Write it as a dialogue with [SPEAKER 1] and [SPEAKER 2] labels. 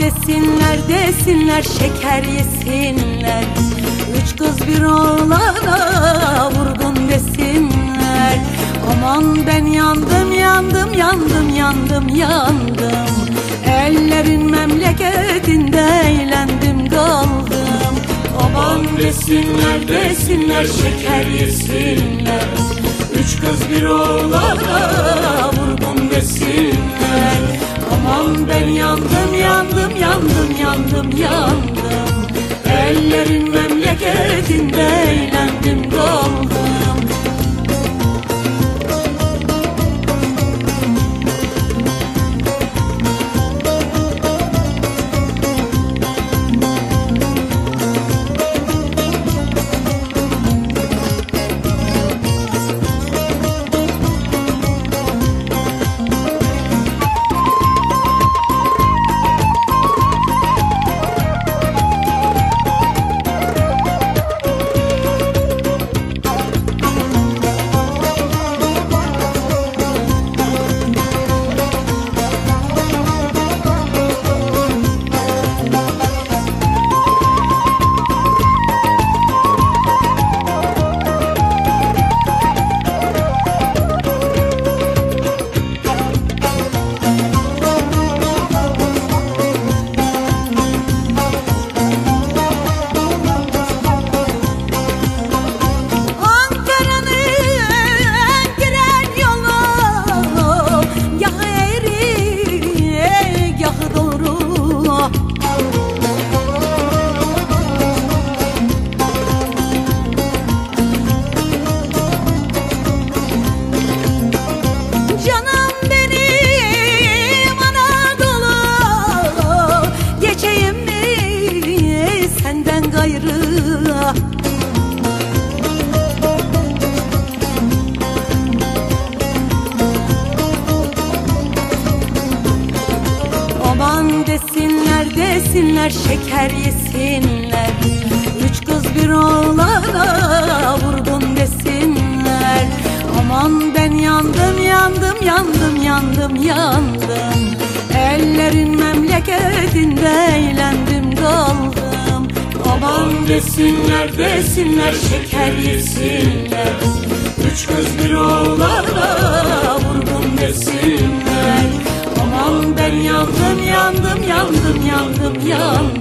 [SPEAKER 1] desinler desinler şeker yesinler. Üç kız bir oğlana vurgun desinler. Aman ben yandım yandım yandım yandım yandım. Ellerin memleketinde eğlendim kaldım Aman desinler desinler şeker yesinler. Üç kız bir oğlana vurgun desinler. Aman ben yandım yandım yandım Ellerin memleketinde desinler desinler şeker yesinler Üç kız bir oğlana vurgun desinler. Aman ben yandım yandım yandım yandım yandım. Ellerin memleketinde eğlendim kaldım Aman desinler desinler şeker yesinler. Üç kız bir oğlana yandım